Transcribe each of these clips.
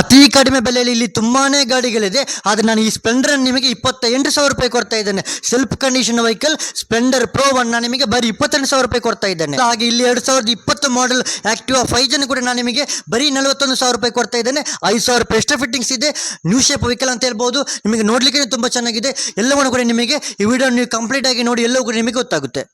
ಅತಿ ಕಡಿಮೆ ಬೆಲೆಯಲ್ಲಿ ಇಲ್ಲಿ ತುಂಬಾ ಗಾಡಿಗಳಿದೆ. ಆದರೆ ನಾನು ಈ ಸ್ಪ್ಲೆಂಡರ್ ನಿಮಗೆ ಇಪ್ಪತ್ತ ಎಂಟು ಸಾವಿರ ರೂಪಾಯಿ ಕೊಡ್ತಾ ಇದ್ದೇನೆ. Self condition vehicle Splendor pro one ನಾನು ನಿಮಗೆ ಬರೀ ಇಪ್ಪತ್ತೆಂಟು ಸಾವಿರ ರೂಪಾಯಿ ಕೊಡ್ತಾ ಇದ್ದೇನೆ. ಹಾಗೆ ಇಲ್ಲಿ ಎರಡು ಸಾವಿರದ ಇಪ್ಪತ್ತು ಮಾಡೆಲ್ ಆಕ್ಟಿವ್ ಫೈವ್ ಜನ ಕೂಡ ನಾನು ನಿಮಗೆ ಬರೀ ನಲವತ್ತೊಂದು ಸಾವಿರ ರೂಪಾಯಿ ಕೊಡ್ತಾ ಇದ್ದೇನೆ. ಐದು ಸಾವಿರ ರೂಪಾಯಿ ಎಕ್ಸ್ಟ್ರಾ ಫಿಟ್ಟಿಂಗ್ಸ್ ಇದೆ. ನ್ಯೂ ಶೇಪ್ ವೆಹಿಕಲ್ ಅಂತ ಹೇಳ್ಬೋದು. ನಿಮಗೆ ನೋಡಲಿಕ್ಕೆ ತುಂಬ ಚೆನ್ನಾಗಿದೆ. ಎಲ್ಲವನ್ನು ಕೂಡ ನಿಮಗೆ ಈ ವಿಡಿಯೋ ನೀವು ಕಂಪ್ಲೀಟ್ ಆಗಿ ನೋಡಿ, ಎಲ್ಲವೂ ಕೂಡ ನಿಮಗೆ ಗೊತ್ತಾಗುತ್ತೆ.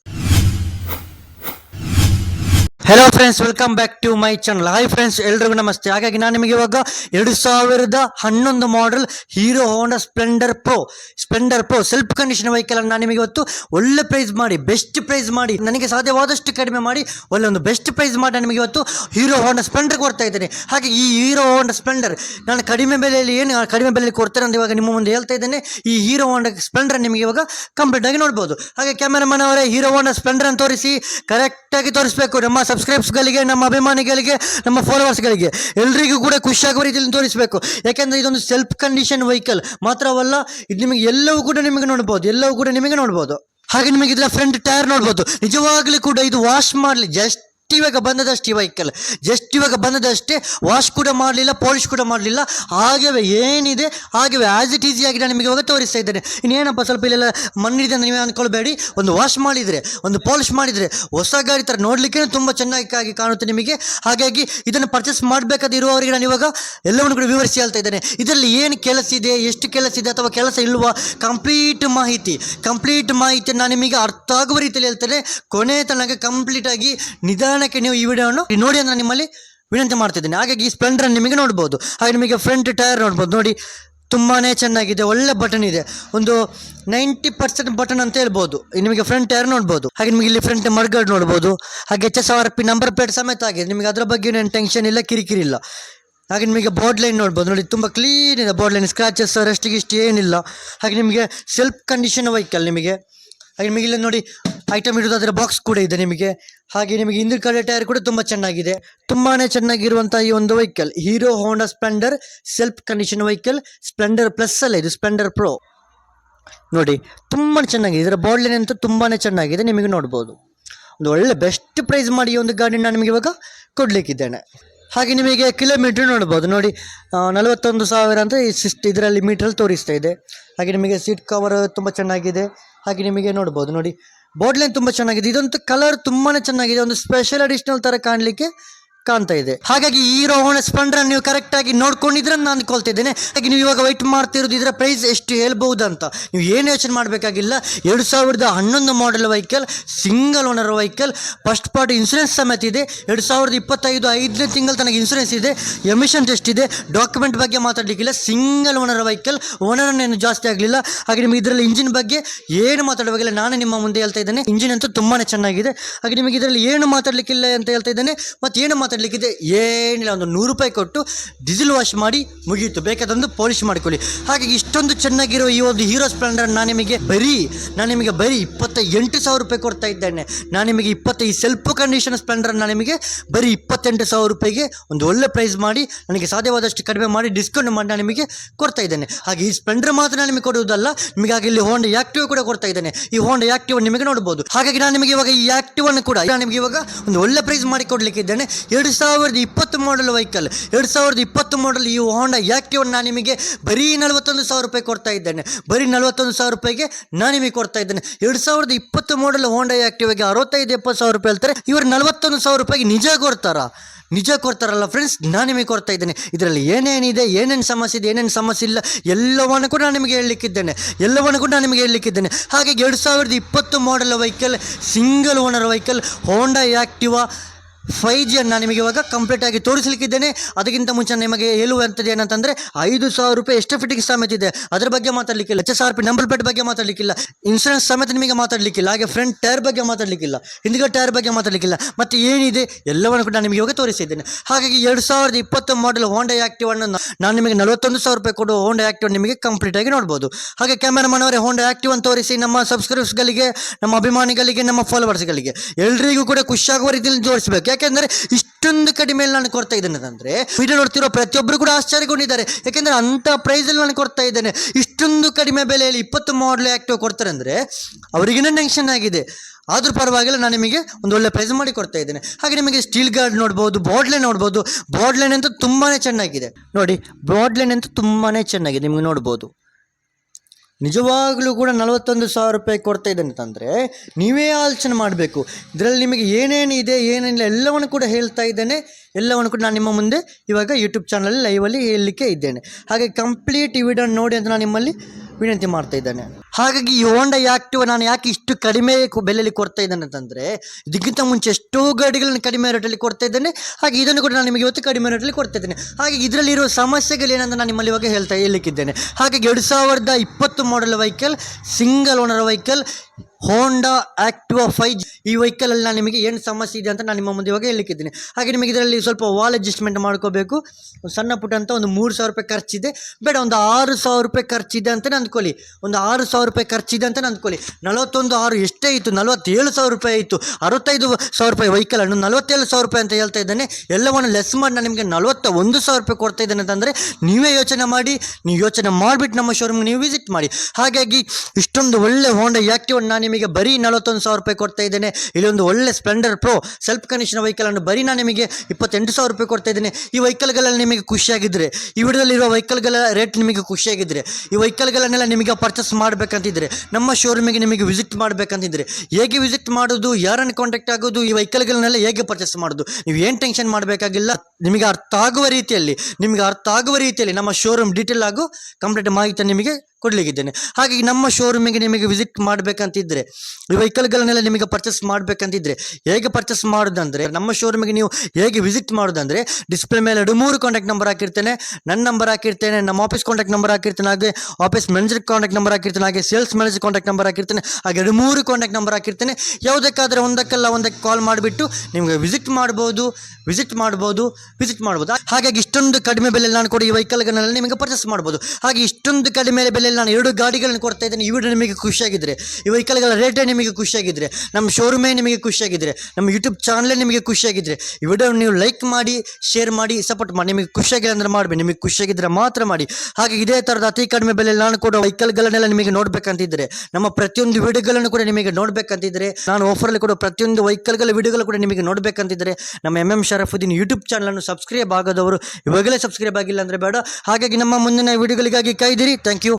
Hello friends welcome back to my channel hi friends ಎಲ್ರಿಗೂ ನಮಸ್ತೆ. ಹಾಗಾಗಿ ನಾನು ನಿಮಗೆ ಇವಾಗ ಎರಡು ಸಾವಿರದ ಹನ್ನೊಂದು model Hero Honda Splendor pro Splendor pro self condition vehicle ಅನ್ನು ನಾನು ನಿಮಗೆ ಇವತ್ತು ಒಳ್ಳೆ ಪ್ರೈಸ್ ಮಾಡಿ ಬೆಸ್ಟ್ ಪ್ರೈಸ್ ಮಾಡಿ, ನನಗೆ ಸಾಧ್ಯವಾದಷ್ಟು ಕಡಿಮೆ ಮಾಡಿ, ಒಳ್ಳೆ ಒಂದು ಬೆಸ್ಟ್ ಪ್ರೈಸ್ ಮಾಡಿ ನಿಮಗೆ ಇವತ್ತು ಹೀರೋ ಹೋಂಡಾ ಸ್ಪ್ಲೆಂಡರ್ ಕೊಡ್ತಾ ಇದ್ದೇನೆ. ಹಾಗೆ ಈ ಹೀರೋ ಹೋಂಡಾ ಸ್ಪ್ಲೆಂಡರ್ ನಾನು ಕಡಿಮೆ ಬೆಲೆಯಲ್ಲಿ ಏನು, ಕಡಿಮೆ ಬೆಲೆಯಲ್ಲಿ ಕೊಡ್ತೇನೆ ಅಂತ ಇವಾಗ ನಿಮ್ಮ ಮುಂದೆ ಹೇಳ್ತಾ ಇದ್ದೇನೆ. ಈ ಹೀರೋ ಹೋಂಡಾ ಸ್ಪ್ಲೆಂಡರ್ ನಿಮಗೆ ಇವಾಗ ಕಂಪ್ಲೀಟ್ ಆಗಿ ನೋಡ್ಬೋದು. ಹಾಗೆ ಕ್ಯಾಮರಾಮನ್ ಅವರೇ ಹೀರೋ ಹೋಂಡಾ ಸ್ಪ್ಲೆಂಡರ್ ಅಂತ ತೋರಿಸಿ ಕರೆಕ್ಟಾಗಿ ತೋರಿಸಬೇಕು. ನಮ್ಮ ಸಬ್ಸ್ಕ್ರೈಬ್ಸ್ಗಳಿಗೆ ನಮ್ಮ ಅಭಿಮಾನಿಗಳಿಗೆ, ನಮ್ಮ ಫಾಲೋವರ್ಸ್ಗಳಿಗೆ ಎಲ್ರಿಗೂ ಕೂಡ ಖುಷಿಯಾಗುವ ರೀತಿಯಲ್ಲಿ ತೋರಿಸಬೇಕು. ಯಾಕೆಂದರೆ ಇದೊಂದು ಸೆಲ್ಫ್ ಕಂಡೀಷನ್ ವೆಹಿಕಲ್ ಮಾತ್ರವಲ್ಲ, ಇದು ನಿಮಗೆ ಎಲ್ಲವೂ ಕೂಡ ನಿಮಗೆ ನೋಡ್ಬೋದು, ಎಲ್ಲವೂ ಕೂಡ ನಿಮಗೆ ನೋಡ್ಬೋದು. ಹಾಗೆ ನಿಮಗೆ ಇದರ ಫ್ರಂಟ್ ಟೈರ್ ನೋಡ್ಬೋದು. ನಿಜವಾಗ್ಲೂ ಕೂಡ ಇದು ವಾಶ್ ಮಾಡಲಿ ಜಸ್ಟ್ ಇವಾಗ ಬಂದದಷ್ಟೇ ವೆಹಿಕಲ್ ಜಸ್ಟ್ ಇವಾಗ ಬಂದದಷ್ಟೇ ವಾಶ್ ಕೂಡ ಮಾಡಲಿಲ್ಲ ಪಾಲಿಶ್ ಕೂಡ ಮಾಡಲಿಲ್ಲ. ಹಾಗೆ ಏನಿದೆ, ಹಾಗೆವೇ ಆಸ್ ಇಟ್ ಈಸಿಯಾಗಿ ನಾನು ನಿಮಗೆ ಇವಾಗ ತೋರಿಸ್ತಾ ಇದ್ದೇನೆ. ಇನ್ನೇನಪ್ಪ ಸ್ವಲ್ಪ ಇಲ್ಲೆಲ್ಲ ಮಣ್ಣಿದೆ ಅಂತ ನೀವು ಅಂದ್ಕೊಳ್ಬೇಡಿ ಒಂದು ವಾಶ್ ಮಾಡಿದರೆ, ಒಂದು ಪಾಲಿಶ್ ಮಾಡಿದರೆ ಹೊಸ ಗಾಡಿ ಥರ ನೋಡಲಿಕ್ಕೆ ತುಂಬ ಚೆನ್ನಾಗಿ ಕಾಣುತ್ತೆ ನಿಮಗೆ. ಹಾಗಾಗಿ ಇದನ್ನು ಪರ್ಚೇಸ್ ಮಾಡಬೇಕಾದ ಇರುವವರಿಗೆ ನಾನು ಇವಾಗ ಎಲ್ಲವನ್ನು ಕೂಡ ವಿವರಿಸಿ ಹೇಳ್ತಾ ಇದ್ದೇನೆ. ಇದರಲ್ಲಿ ಏನು ಕೆಲಸ ಇದೆ, ಎಷ್ಟು ಕೆಲಸ ಇದೆ ಅಥವಾ ಕೆಲಸ ಇಲ್ವಾ? ಕಂಪ್ಲೀಟ್ ಮಾಹಿತಿ ಕಂಪ್ಲೀಟ್ ಮಾಹಿತಿ ನಾನು ನಿಮಗೆ ಅರ್ಥ ಆಗುವ ರೀತಿಯಲ್ಲಿ ಹೇಳ್ತೇನೆ. ಕೊನೆ ತನಕ ಕಂಪ್ಲೀಟ್ ಆಗಿ ನಿಧಾನಕ್ಕೆ ನೀವು ಈ ವಿಡಿಯೋವನ್ನು ನೋಡಿ ಅಂತ ನಿಮ್ಮಲ್ಲಿ ವಿನಂತಿ ಮಾಡ್ತಿದ್ದೀನಿ. ಹಾಗಾಗಿ ಈ ಸ್ಪ್ಲೆಂಡರ್ ನಿಮಗೆ ನೋಡ್ಬೋದು. ಹಾಗೆ ನಿಮಗೆ ಫ್ರಂಟ್ ಟೈರ್ ನೋಡ್ಬೋದು. ನೋಡಿ ತುಂಬಾ ಚೆನ್ನಾಗಿದೆ, ಒಳ್ಳೆ ಬಟನ್ ಇದೆ. ಒಂದು ನೈಂಟಿ ಪರ್ಸೆಂಟ್ ಬಟನ್ ಅಂತ ಹೇಳ್ಬೋದು. ನಿಮಗೆ ಫ್ರಂಟ್ ಟೈರ್ ನೋಡ್ಬೋದು. ಹಾಗೆ ನಿಮಗೆ ಇಲ್ಲಿ ಫ್ರಂಟ್ ಮರ್ಗಡ್ ನೋಡ್ಬೋದು. ಹಾಗೆ H S R P number plate ಸಮೇತ ಆಗಿದೆ. ನಿಮಗೆ ಅದರ ಬಗ್ಗೆ ಏನು ಟೆನ್ಷನ್ ಇಲ್ಲ, ಕಿರಿಕಿರಿ ಇಲ್ಲ. ಹಾಗೆ ನಿಮಗೆ ಬೋರ್ಡ್ ಲೈನ್ ನೋಡ್ಬೋದು. ನೋಡಿ, ತುಂಬ ಕ್ಲೀನ್ ಇದೆ ಬೋರ್ಡ್ ಲೈನ್ ಸ್ಕ್ರಾಚಸ್ ರೆಸ್ಟ್ ಗಿಸ್ಟ್ ಏನಿಲ್ಲ. ಹಾಗೆ ನಿಮಗೆ ಸೆಲ್ಫ್ ಕಂಡೀಷನ್ ವೆಹಿಕಲ್ ನಿಮಗೆ. ಹಾಗೆ ನಿಮಗೆ ಇಲ್ಲಿ ನೋಡಿ ಐಟಮ್ ಇಡೋದಾದ್ರೆ ಬಾಕ್ಸ್ ಕೂಡ ಇದೆ ನಿಮಗೆ. ಹಾಗೆ ನಿಮಗೆ ಹಿಂದಿನ ಕಡೆ ಟೈರ್ ಕೂಡ ತುಂಬ ಚೆನ್ನಾಗಿದೆ. ತುಂಬಾ ಚೆನ್ನಾಗಿರುವಂಥ ಈ ಒಂದು vehicle Hero Honda Splendor self condition vehicle Splendor plus ಅಲ್ಲ ಇದು ಸ್ಪ್ಲೆಂಡರ್ ಪ್ರೋ ನೋಡಿ ತುಂಬ ಚೆನ್ನಾಗಿದೆ. ಇದರ ಬಾಡ್ ಲೈನ್ ಅಂತೂ ತುಂಬಾ ಚೆನ್ನಾಗಿದೆ. ನಿಮಗೆ ನೋಡ್ಬೋದು. ಒಂದು ಒಳ್ಳೆ ಬೆಸ್ಟ್ ಪ್ರೈಸ್ ಮಾಡಿ ಒಂದು ಗಾಡಿ ನಾನು ನಿಮಗೆ ಇವಾಗ ಕೊಡಲಿಕ್ಕಿದ್ದೇನೆ. ಹಾಗೆ ನಿಮಗೆ ಕಿಲೋಮೀಟ್ರ್ ನೋಡ್ಬೋದು. ನೋಡಿ ನಲವತ್ತೊಂದು ಸಾವಿರ ಅಂತ ಈ ಸಿಸ್ಟ್ ಇದರಲ್ಲಿ ಮೀಟ್ರಲ್ಲಿ ತೋರಿಸ್ತಾ ಇದೆ. ಹಾಗೆ ನಿಮಗೆ ಸೀಟ್ ಕವರ್ ತುಂಬ ಚೆನ್ನಾಗಿದೆ. ಹಾಗೆ ನಿಮಗೆ ನೋಡ್ಬೋದು. ನೋಡಿ ಬಾಡ್ಲೈನ್ ತುಂಬ ಚೆನ್ನಾಗಿದೆ. ಇದಂತೂ ಕಲರ್ ತುಂಬಾ ಚೆನ್ನಾಗಿದೆ. ಒಂದು ಸ್ಪೆಷಲ್ ಅಡಿಷನಲ್ ತರ ಕಾಣಲಿಕ್ಕೆ ಕಾಣ್ತಾ ಇದೆ ಹಾಗಾಗಿ ಈ ರೋಹಣ ಸ್ಪಂಡ್ರ ನೀವು ಕರೆಕ್ಟ್ ಆಗಿ ನೋಡ್ಕೊಂಡಿದ್ರೆ ನಾನು ಇದ್ದೇನೆ ಹಾಗೆ ನೀವು ಇವಾಗ ವೈಟ್ ಮಾಡ್ತಿರೋದು ಇದರ ಪ್ರೈಸ್ ಎಷ್ಟು ಹೇಳ್ಬಹುದು ಅಂತ ನೀವು ಏನು ಯೋಚನೆ ಮಾಡಬೇಕಾಗಿಲ್ಲ. ಎರಡು ಸಾವಿರದ ಹನ್ನೊಂದು model vehicle single owner vehicle first party insurance ಸಮೇತ ಇದೆ. ಎರಡು ಸಾವಿರದ ಇಪ್ಪತ್ತೈದು, ಐದನೇ ತಿಂಗಳ ತನಕ ಇನ್ಸೂರೆನ್ಸ್ ಇದೆ. ಎಮಿಷನ್ ಟೆಸ್ಟ್ ಇದೆ. ಡಾಕ್ಯುಮೆಂಟ್ ಬಗ್ಗೆ ಮಾತಾಡಲಿಕ್ಕಿಲ್ಲ ಸಿಂಗಲ್ ಓನರ್ ವೆಹಿಕಲ್ ಓನರ್ ಏನು ಜಾಸ್ತಿ ಆಗಲಿಲ್ಲ. ಹಾಗೆ ನಿಮಗೆ ಇದರಲ್ಲಿ ಇಂಜಿನ್ ಬಗ್ಗೆ ಏನು ಮಾತಾಡಬೇಕಿಲ್ಲ. ನಾನು ನಿಮ್ಮ ಮುಂದೆ ಹೇಳ್ತಾ ಇದ್ದೇನೆ. ಇಂಜಿನ್ ಅಂತೂ ತುಂಬಾ ಚೆನ್ನಾಗಿದೆ. ಹಾಗೆ ನಿಮಗೆ ಇದರಲ್ಲಿ ಏನು ಮಾತಾಡಲಿಕ್ಕಿಲ್ಲ ಅಂತ ಹೇಳ್ತಾ ಇದ್ದೇನೆ. ಮತ್ತೆ ಏನು ಮಾತಾಡಲಿಕ್ಕಿದೆ ಏನಿಲ್ಲ, ಒಂದು ನೂರು ರೂಪಾಯಿ ಕೊಟ್ಟು ಡೀಸೆಲ್ ವಾಶ್ ಮಾಡಿ ಮುಗಿಯಿತು. ಬೇಕಾದಂದು ಪಾಲಿಶ್ ಮಾಡಿಕೊಳ್ಳಿ. ಹಾಗಾಗಿ ಇಷ್ಟೊಂದು ಚೆನ್ನಾಗಿರೋ ಈ ಒಂದು ಹೀರೋ ಸ್ಪ್ಲೆಂಡರ್ ನಾನು ನಿಮಗೆ ಬರೀ, ನಾನು ನಿಮಗೆ ಬರೀ ಇಪ್ಪತ್ತ ಎಂಟು ಸಾವಿರ ರೂಪಾಯಿ ಕೊಡ್ತಾ ಇದ್ದೇನೆ. ನಾನು ನಿಮಗೆ ಇಪ್ಪತ್ತ, ಈ ಸೆಲ್ಫ್ ಕಂಡೀಷನ್ ಸ್ಪ್ಲೆಂಡರ್ ನಾನು ನಿಮಗೆ ಬರೀ ಇಪ್ಪತ್ತೆಂಟು ಸಾವಿರ ರೂಪಾಯಿಗೆ ಒಂದು ಒಳ್ಳೆ ಪ್ರೈಸ್ ಮಾಡಿ, ನನಗೆ ಸಾಧ್ಯವಾದಷ್ಟು ಕಡಿಮೆ ಮಾಡಿ ಡಿಸ್ಕೌಂಟ್ ಮಾಡಿ ನಾನು ನಿಮಗೆ ಕೊಡ್ತಾ ಇದ್ದೇನೆ. ಹಾಗೆ ಈ ಸ್ಪ್ಲೆಂಡರ್ ಮಾತ್ರ ನಾನು ನಿಮಗೆ ಕೊಡುವುದಲ್ಲ, ನಿಮಗೆ ಹಾಗೆ ಇಲ್ಲಿ ಹೋಂಡ ಆಕ್ಟಿವ್ ಕೂಡ ಕೊಡ್ತಾ ಇದ್ದೇನೆ. ಈ ಹೋಂಡ ಆಕ್ಟಿವ್ ನಿಮಗೆ ನೋಡಬಹುದು ಹಾಗಾಗಿ ನಾನು ನಿಮಗೆ ಇವಾಗ ಈ ಆಕ್ಟಿವ್ ಅನ್ನು ಕೂಡ, ನಾನು ನಿಮಗೆ ಇವಾಗ ಒಂದು ಒಳ್ಳೆ ಪ್ರೈಸ್ ಮಾಡಿ ಕೊಡ್ಲಿಕ್ಕೆ ಇದ್ದೇನೆ ಎರಡು ಸಾವಿರದ ಇಪ್ಪತ್ತು ಮಾಡಲ್ ವೆಹಿಕಲ್ ಎರಡು ಸಾವಿರದ ಇಪ್ಪತ್ತು ಮಾಡಲ್ ಈ ಹೋಂಡಾ ಆಕ್ಟಿವ್ ನಾನು ನಿಮಗೆ ಬರೀ ನಲವತ್ತೊಂದು ಸಾವಿರ ರೂಪಾಯಿ ಕೊಡ್ತಾ ಇದ್ದೇನೆ. ಬರೀ ನಲವತ್ತೊಂದು ಸಾವಿರ ರೂಪಾಯಿಗೆ ನಾನು ನಿಮಗೆ ಕೊಡ್ತಾ ಇದ್ದೇನೆ. ಎರಡು ಸಾವಿರದ ಇಪ್ಪತ್ತು ಮಾಡಲ್ ಹೋಂಡಾ ಆಕ್ಟಿವ್ಗೆ ಅರವತ್ತೈದು, ಎಪ್ಪತ್ತು ಸಾವಿರ ರೂಪಾಯಿ ಹೇಳ್ತಾರೆ. ಇವರು ನಲವತ್ತೊಂದು ಸಾವಿರ ರೂಪಾಯಿಗೆ ನಿಜ ಕೊಡ್ತಾರಾ? ನಿಜ ಕೊಡ್ತಾರಲ್ಲ ಫ್ರೆಂಡ್ಸ್ ನಾನು ನಿಮಗೆ ಕೊಡ್ತಾ ಇದ್ದೇನೆ. ಇದರಲ್ಲಿ ಏನೇನಿದೆ, ಏನೇನು ಸಮಸ್ಯೆ ಇದೆ, ಏನೇನು ಸಮಸ್ಯೆ ಇಲ್ಲ, ಎಲ್ಲವನ್ನು ಕೂಡ ನಾನು ನಿಮಗೆ ಹೇಳಲಿಕ್ಕಿದ್ದೇನೆ. ಎಲ್ಲವನ್ನು ಕೂಡ ನಾನು ನಿಮಗೆ ಹೇಳಲಿಕ್ಕಿದ್ದೇನೆ. ಹಾಗಾಗಿ ಎರಡು ಸಾವಿರದ ಇಪ್ಪತ್ತು model vehicle single owner vehicle Honda Activa five ಜಿಯನ್ನು ನಾನು ನಿಮಗೆ ಇವಾಗ ಕಂಪ್ಲೀಟ್ ಆಗಿ ತೋರಿಸಲಿಕ್ಕಿದ್ದೇನೆ. ಅದಕ್ಕಿಂತ ಮುಂಚೆ ನಿಮಗೆ ಹೇಳುವಂಥದ್ದು ಏನಂತಂದರೆ, ಐದು ಸಾವಿರ ರೂಪಾಯಿ ಎಷ್ಟು ಫಿಟ್ಟಿಂಗ್ ಸಮೇತ ಇದೆ. ಅದರ ಬಗ್ಗೆ ಮಾತಾಡಲಿಕ್ಕಿಲ್ಲ. H S R P number plate ಬಗ್ಗೆ ಮಾತಾಡಲಿಕ್ಕಿಲ್ಲ. ಇನ್ಸೂರೆನ್ಸ್ ಸಮೇತ ನಿಮಗೆ ಮಾತಾಡಲಿಕ್ಕಿಲ್ಲ. ಹಾಗೆ ಫ್ರಂಟ್ ಟೈರ್ ಬಗ್ಗೆ ಮಾತಾಡಲಿಕ್ಕಿಲ್ಲ. ಹಿಂದಿಗೆ ಟೈರ್ ಬಗ್ಗೆ ಮಾತಾಡಲಿಕ್ಕಿಲ್ಲ. ಮತ್ತು ಏನಿದೆ, ಎಲ್ಲವನ್ನು ಕೂಡ ನಿಮಗೆ ಇವಾಗ ತೋರಿಸಿದ್ದೇನೆ. ಹಾಗಾಗಿ ಎರಡು ಸಾವಿರದ ಇಪ್ಪತ್ತು ಮಾಡೆಲ್ ಹೋಂಡಾ ಆ್ಯಕ್ಟಿವ್ ಅನ್ನು ನಾನು ನಿಮಗೆ ನಲವತ್ತೊಂದು ಸಾವಿರ ರೂಪಾಯಿ ಕೊಡುವ ಹೋಂಡಾ ಆ್ಯಕ್ಟಿವ್ ನಿಮಗೆ ಕಂಪ್ಲೀಟ್ ಆಗಿ ನೋಡ್ಬೋದು. ಹಾಗೆ ಕ್ಯಾಮೆರಾಮನ್ ಅವರೇ ಹೋಂಡಾ ಆ್ಯಕ್ಟಿವ್ ಅಂತ ತೋರಿಸಿ ನಮ್ಮ ಸಬ್ಸ್ಕ್ರೈಬರ್ಸ್ಗಳಿಗೆ ನಮ್ಮ ಅಭಿಮಾನಿಗಳಿಗೆ, ನಮ್ಮ ಫಾಲೋವರ್ಸ್ಗಳಿಗೆ ಎಲ್ಲರಿಗೂ ಕೂಡ ಖುಷಿಯಾಗುವ ರೀತಿಯಲ್ಲಿ ತೋರಿಸಬೇಕು. ಯಾಕೆಂದರೆ ಇಷ್ಟು ಇಷ್ಟೊಂದು ಕಡಿಮೆಯಲ್ಲಿ ನಾನು ಕೊಡ್ತಾ ಇದ್ದೇನೆ ಅಂದ್ರೆ ವಿಡಿಯೋ ನೋಡ್ತಿರೋ ಪ್ರತಿಯೊಬ್ಬರು ಕೂಡ ಆಶ್ಚರ್ಯಗೊಂಡಿದ್ದಾರೆ. ಯಾಕೆಂದ್ರೆ ಅಂತ ಪ್ರೈಸಲ್ಲಿ ನಾನು ಕೊಡ್ತಾ ಇದ್ದೇನೆ. ಇಷ್ಟೊಂದು ಕಡಿಮೆ ಬೆಲೆಯಲ್ಲಿ ಇಪ್ಪತ್ತು ಮಾಡಲ್ ಆ್ಯಕ್ಟಿವ್ ಕೊಡ್ತಾರೆ ಅಂದರೆ ಅವರಿಗಿನ ಟೆನ್ಷನ್ ಆಗಿದೆ. ಆದ್ರೂ ಪರವಾಗಿಲ್ಲ, ನಾನು ನಿಮಗೆ ಒಂದು ಒಳ್ಳೆ ಪ್ರೈಸ್ ಮಾಡಿ ಕೊಡ್ತಾ ಇದ್ದೇನೆ. ಹಾಗೆ ನಿಮಗೆ ಸ್ಟೀಲ್ ಗಾರ್ಡ್ ನೋಡ್ಬೋದು ಬಾಡ್ಲೈನ್ ನೋಡ್ಬೋದು. ಬಾಡ್ಲೈನ್ ಅಂತೂ ತುಂಬಾ ಚೆನ್ನಾಗಿದೆ. ನೋಡಿ ಬಾಡ್ಲೈನ್ ಅಂತೂ ತುಂಬಾ ಚೆನ್ನಾಗಿದೆ. ನಿಮಗೆ ನೋಡ್ಬೋದು. ನಿಜವಾಗ್ಲೂ ಕೂಡ ನಲವತ್ತೊಂದು ಸಾವಿರ ರೂಪಾಯಿ ಕೊಡ್ತಾ ಇದ್ದೇನೆ ಅಂತಂದರೆ ನೀವೇ ಆಲೋಚನೆ ಮಾಡಬೇಕು. ಇದರಲ್ಲಿ ನಿಮಗೆ ಏನೇನು ಇದೆ, ಏನೇನಿಲ್ಲ, ಎಲ್ಲವನ್ನು ಕೂಡ ಹೇಳ್ತಾ ಇದ್ದೇನೆ. ಎಲ್ಲವನ್ನು ಕೂಡ ನಾನು ನಿಮ್ಮ ಮುಂದೆ ಇವಾಗ ಯೂಟ್ಯೂಬ್ ಚಾನಲ್ ಲೈವಲ್ಲಿ ಹೇಳಲಿಕ್ಕೆ ಇದ್ದೇನೆ. ಹಾಗೆ ಕಂಪ್ಲೀಟ್ ಈ ವಿಡಿಯೋ ನೋಡಿ ಅಂತ ನಾನು ನಿಮ್ಮಲ್ಲಿ ವಿನಂತಿ ಮಾಡ್ತಾ ಇದ್ದೇನೆ. ಹಾಗಾಗಿ ಈ ಹೋಂಡಾ ಆಕ್ಟಿವ್ ನಾನು ಯಾಕೆ ಇಷ್ಟು ಕಡಿಮೆ ಬೆಲೆಯಲ್ಲಿ ಕೊಡ್ತಾ ಇದ್ದೇನೆ ಅಂತಂದರೆ, ಇದಕ್ಕಿಂತ ಮುಂಚೆ ಎಷ್ಟೋ ಗಾಡಿಗಳನ್ನು ಕಡಿಮೆ ರೇಟಲ್ಲಿ ಕೊಡ್ತಾ ಇದ್ದೇನೆ. ಹಾಗೆ ಇದನ್ನು ಕೂಡ ನಾನು ನಿಮಗೆ ಇವತ್ತು ಕಡಿಮೆ ರೇಟಲ್ಲಿ ಕೊಡ್ತಾ ಇದ್ದೇನೆ. ಹಾಗೆ ಇದರಲ್ಲಿರುವ ಸಮಸ್ಯೆಗಳು ಏನಂತ ನಾನು ನಿಮ್ಮಲ್ಲಿ ಇವಾಗ ಹೇಳ್ತಾ ಹೇಳಲಿಕ್ಕಿದ್ದೇನೆ. ಹಾಗಾಗಿ ಎರಡು ಸಾವಿರದ ಇಪ್ಪತ್ತು model vehicle single owner vehicle Honda Activa five ಈ ವೆಹಿಕಲಲ್ಲಿ ನಾನು ನಿಮಗೆ ಏನು ಸಮಸ್ಯೆ ಇದೆ ಅಂತ ನಾನು ನಿಮ್ಮ ಮುಂದೆ ಇವಾಗ ಹೇಳಲಿಕ್ಕಿದ್ದೀನಿ ಹಾಗೆ ನಿಮಗೆ ಇದರಲ್ಲಿ ಸ್ವಲ್ಪ ವಾಲ್ ಅಡ್ಜಸ್ಟ್ಮೆಂಟ್ ಮಾಡ್ಕೋಬೇಕು. ಸಣ್ಣ ಪುಟ್ಟ ಅಂತ ಒಂದು ಮೂರು ಸಾವಿರ ರೂಪಾಯಿ ಖರ್ಚಿದೆ. ಬೇಡ, ಒಂದು ಆರು ಸಾವಿರ ರೂಪಾಯಿ ಖರ್ಚಿದೆ ಅಂತ ಅಂದ್ಕೊಳ್ಳಿ ಒಂದು ಆರು ಸಾವಿರ ರೂಪಾಯಿ ಖರ್ಚಿದೆ ಅಂತ ಅಂದ್ಕೊಳ್ಳಿ ನಲವತ್ತೊಂದು ಆರು ಎಷ್ಟೇ ಇತ್ತು, ನಲವತ್ತೇಳು ಸಾವಿರ ರೂಪಾಯಿ ಇತ್ತು, ಅರವತ್ತೈದು ಸಾವಿರ ರೂಪಾಯಿ ವೆಹಿಕಲನ್ನು ನಲವತ್ತೇಳು ಸಾವಿರ ರೂಪಾಯಿ ಅಂತ ಹೇಳ್ತಾ ಇದ್ದಾನೆ. ಎಲ್ಲವನ್ನು ಲೆಸ್ ಮಾಡಿ ನಾನು ನಿಮಗೆ ನಲವತ್ತ ಒಂದು ಸಾವಿರ ರೂಪಾಯಿ ಕೊಡ್ತಾ ಇದ್ದಾನೆ ಅಂತಂದರೆ ನೀವೇ ಯೋಚನೆ ಮಾಡಿ, ನೀವು ಯೋಚನೆ ಮಾಡಿಬಿಟ್ಟು ನಮ್ಮ ಶೋರೂಮ್ಗೆ ನೀವು ವಿಸಿಟ್ ಮಾಡಿ. ಹಾಗಾಗಿ ಇಷ್ಟೊಂದು ಒಳ್ಳೆ ಹೋಂಡಾ ಆ್ಯಕ್ಟಿವ್ ನಾನು ನಿಮಗೆ ಬರೀ ನಲವತ್ತೊಂದು ಸಾವಿರ ರೂಪಾಯಿ ಕೊಡ್ತಾ ಇದ್ದೇನೆ. ಇಲ್ಲಿ ಒಂದು ಒಳ್ಳೆ ಸ್ಪ್ಲೆಂಡರ್ ಪ್ರೋ ಸೆಲ್ಫ್ ಕಂಡೀಷನ್ ವೆಹಿಕಲನ್ನು ಬರೀ ನಾನು ನಿಮಗೆ ಇಪ್ಪತ್ತೆಂಟು ಸಾವಿರ ರೂಪಾಯಿ ಕೊಡ್ತಾ ಇದ್ದೇನೆ. ಈ ವೆಹಿಕಲ್ಗಳಲ್ಲಿ ನಿಮಗೆ ಖುಷಿಯಾಗಿದ್ದರೆ ಈ ವಿಡಿಯೋದಲ್ಲಿರುವ ವೆಹಿಕಲ್ಗಳ ರೇಟ್ ನಿಮಗೆ ಖುಷಿಯಾಗಿದ್ದರೆ ಈ ವೆಹಿಕಲ್ಗಳನ್ನೆಲ್ಲ ನಿಮಗೆ ಪರ್ಚೇಸ್ ಮಾಡಬೇಕಂತಿದ್ದರೆ ನಮ್ಮ ಶೋರೂಮಿಗೆ ನಿಮಗೆ ವಿಸಿಟ್ ಮಾಡಬೇಕಂತಿದ್ದರೆ ಹೇಗೆ ವಿಸಿಟ್ ಮಾಡೋದು, ಯಾರನ್ನು ಕಾಂಟ್ಯಾಕ್ಟ್ ಆಗೋದು, ಈ ವೆಹಿಕಲ್ಗಳನ್ನೆಲ್ಲ ಹೇಗೆ ಪರ್ಚೇಸ್ ಮಾಡೋದು, ನೀವು ಏನು ಟೆನ್ಷನ್ ಮಾಡಬೇಕಾಗಿಲ್ಲ. ನಿಮಗೆ ಅರ್ಥ ಆಗುವ ರೀತಿಯಲ್ಲಿ, ನಿಮಗೆ ಅರ್ಥ ಆಗುವ ರೀತಿಯಲ್ಲಿ ನಮ್ಮ ಶೋರೂಮ್ ಡೀಟೇಲ್ ಆಗು ಕಂಪ್ಲೀಟ್ ಮಾಹಿತಿ ನಿಮಗೆ ಕೊಡಲಿಕ್ಕಿದ್ದೇನೆ. ಹಾಗಾಗಿ ನಮ್ಮ ಶೋರೂಮಿಗೆ ನಿಮಗೆ ವಿಸಿಟ್ ಮಾಡಬೇಕಂತಿದ್ರೆ, ಈ ವೆಹಿಕಲ್ಗಳನ್ನೆಲ್ಲ ನಿಮಗೆ ಪರ್ಚೇಸ್ ಮಾಡಬೇಕಂತಿದ್ದರೆ ಹೇಗೆ ಪರ್ಚೇಸ್ ಮಾಡೋದಂದರೆ, ನಮ್ಮ ಶೋರೂಮಿಗೆ ನೀವು ಹೇಗೆ ವಿಸಿಟ್ ಮಾಡೋದಂದರೆ ಡಿಸ್ಪ್ಲೇ ಮೇಲೆ ಎರಡು ಮೂರು ಕಾಂಟ್ಯಾಕ್ಟ್ ನಂಬರ್ ಹಾಕಿರ್ತೇನೆ, ನನ್ನ ನಂಬರ್ ಹಾಕಿರ್ತೇನೆ, ನಮ್ಮ ಆಫೀಸ್ ಕಾಂಟ್ಯಾಕ್ಟ್ ನಂಬರ್ ಹಾಕಿರ್ತೇನೆ, ಹಾಗೆ ಆಫೀಸ್ ಮ್ಯಾನೇಜರ್ ಕಾಂಟ್ಯಾಕ್ಟ್ ನಂಬರ್ ಹಾಕಿರ್ತೇನೆ, ಹಾಗೆ ಸೇಲ್ಸ್ ಮ್ಯಾನೇಜರ್ ಕಾಂಟ್ಯಾಕ್ಟ್ ನಂಬರ್ ಹಾಕಿರ್ತೇನೆ, ಹಾಗೆ ಎರಡು ಮೂರು ಕಾಂಟ್ಯಾಕ್ಟ್ ನಂಬರ್ ಹಾಕಿರ್ತೇನೆ. ಯಾವುದಕ್ಕಾದರೆ ಒಂದಕ್ಕೆಲ್ಲ ಒಂದಕ್ಕೆ ಕಾಲ್ ಮಾಡಿಬಿಟ್ಟು ನಿಮಗೆ ವಿಸಿಟ್ ಮಾಡ್ಬೋದು ವಿಸಿಟ್ ಮಾಡ್ಬೋದು ವಿಸಿಟ್ ಮಾಡ್ಬೋದು. ಹಾಗಾಗಿ ಇಷ್ಟೊಂದು ಕಡಿಮೆ ಬೆಲೆಯಲ್ಲಿ ನಾನು ಕೂಡ ಈ ವೆಹಿಕಲ್ಗಳನ್ನೆಲ್ಲ ನಿಮಗೆ ಪರ್ಚೇಸ್ ಮಾಡ್ಬೋದು. ಹಾಗೆ ಇಷ್ಟೊಂದು ಕಡಿಮೆ ಬೆಲೆಯಲ್ಲಿ ನಾನು ಎರಡು ಗಾಡಿಗಳನ್ನು ಕೊಡ್ತಾ ಇದ್ದೇನೆ, ಈ ವಿಡಿಯೋ ನಿಮಗೆ ಖುಷಿಯಾಗಿದ್ದರೆ ಈ ವೆಹಿಕಲ್ಗಳ ರೇಟೇ ನಿಮಗೆ ಖುಷಿಯಾಗಿದ್ದರೆ ನಮ್ಮ ಶೋರೂಮೇ ನಿಮಗೆ ಖುಷಿಯಾಗಿದ್ದರೆ ನಮ್ಮ ಯೂಟ್ಯೂಬ್ ಚಾನಲೇ ನಿಮಗೆ ಖುಷಿಯಾಗಿದ್ದರೆ ಈ ವಿಡಿಯೋ ನೀವು ಲೈಕ್ ಮಾಡಿ ಶೇರ್ ಮಾಡಿ ಸಪೋರ್ಟ್ ಮಾಡಿ, ನಿಮಗೆ ಖುಷಿಯಾಗಿಲ್ಲ ಅಂದರೆ ಮಾಡಬೇಡಿ, ನಿಮಗೆ ಖುಷಿಯಾಗಿದ್ದರೆ ಮಾತ್ರ ಮಾಡಿ. ಹಾಗೆ ಇದೇ ಥರದ ಅತಿ ಕಡಿಮೆ ಬೆಲೆಯಲ್ಲಿ ನಾನು ಕೂಡ ವೆಹಿಕಲ್ಗಳನ್ನೆಲ್ಲ ನಿಮಗೆ ನೋಡಬೇಕಂತಿದ್ದರೆ ನಮ್ಮ ಪ್ರತಿಯೊಂದು ವಿಡಿಯೋಗಳನ್ನು ಕೂಡ ನಿಮಗೆ ನೋಡಬೇಕಂತಿದ್ದರೆ ನಾನು ಆಫರಲ್ಲಿ ಕೂಡ ಪ್ರತಿಯೊಂದು ವೆಹಿಕಲ್ಗಳ ವಿಡಿಯೋಗಳು ಕೂಡ ನಿಮಗೆ ನೋಡಬೇಕಂತಿದ್ದರೆ ನಮ್ಮ ಎಂ ಎಂ ಶರಫುದ್ದೀನ್ ಯೂಟ್ಯೂಬ್ ಚಾನಲನ್ನು ಸಬ್ಸ್ಕ್ರೈಬ್ ಆಗೋದವರು ಇವಾಗಲೇ ಸಬ್ಸ್ಕ್ರೈಬ್ ಆಗಿಲ್ಲ ಅಂದರೆ ಬೇಡ. ಹಾಗಾಗಿ ನಮ್ಮ ಮುಂದಿನ ವಿಡಿಯೋಗಳಿಗಾಗಿ ಕಾಯ್ದಿರಿ ಥ್ಯಾಂಕ್ ಯು